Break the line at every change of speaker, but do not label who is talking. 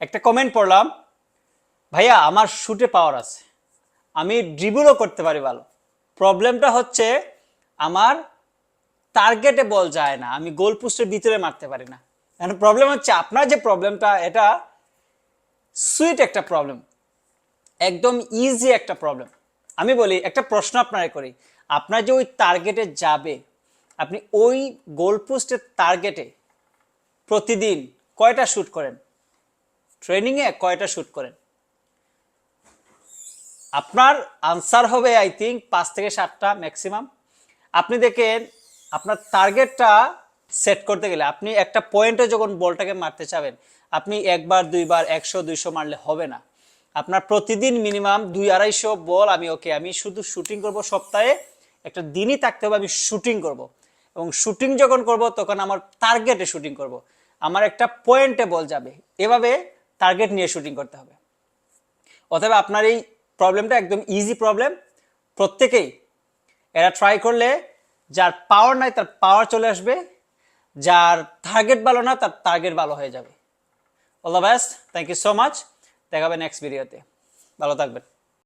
একটা কমেন্ট পড়লাম, ভাইয়া, আমার শুটে পাওয়ার আছে। আমি ড্রিবলও করতে পারি ভালো। প্রবলেমটা হচ্ছে, আমার টার্গেটে বল যায় না। আমি গোল পোস্টের ভিতরে মারতে পারি না। এখন প্রবলেম হচ্ছে, আপনার যে প্রবলেমটা এটা সুইট একটা প্রবলেম একদম ইজি একটা প্রবলেম আমি বলি, একটা প্রশ্ন আপনারা করি। আপনার যে ওই টার্গেটে যাবে, আপনি ওই গোল পোস্টের টার্গেটে প্রতিদিন কয়টা শ্যুট করেন? ট্রেনিংয়ে কয়টা শ্যুট করেন? আপনার আনসার হবে আই থিঙ্ক পাঁচ থেকে সাতটা ম্যাক্সিমাম আপনি দেখেন, আপনার টার্গেটটা সেট করতে গেলে আপনি একটা পয়েন্টে যখন বলটাকে মারতে চাবেন, আপনি একবার, দুইবার, একশো, দুইশো মারলে হবে না। আপনার প্রতিদিন মিনিমাম দুই আড়াইশো বল আমি ওকে আমি শুধু শুটিং করব সপ্তাহে, একটা দিনই থাকতে হবে, আমি শুটিং করব। এবং শুটিং যখন করব, তখন আমার টার্গেটে শুটিং করব। আমার একটা পয়েন্টে বল যাবে। এভাবে টার্গেট নিয়ে শুটিং করতে হবে। অতএব আপনার এই প্রবলেমটা একদম ইজি প্রবলেম প্রত্যেকেই এরা ট্রাই করলে যার পাওয়ার নাই তার পাওয়ার চলে আসবে, যার টার্গেট ভালো না তার টার্গেট ভালো হয়ে যাবে। All the best thank you so much দেখাবে নেক্সট ভিডিওতে ভালো থাকবেন।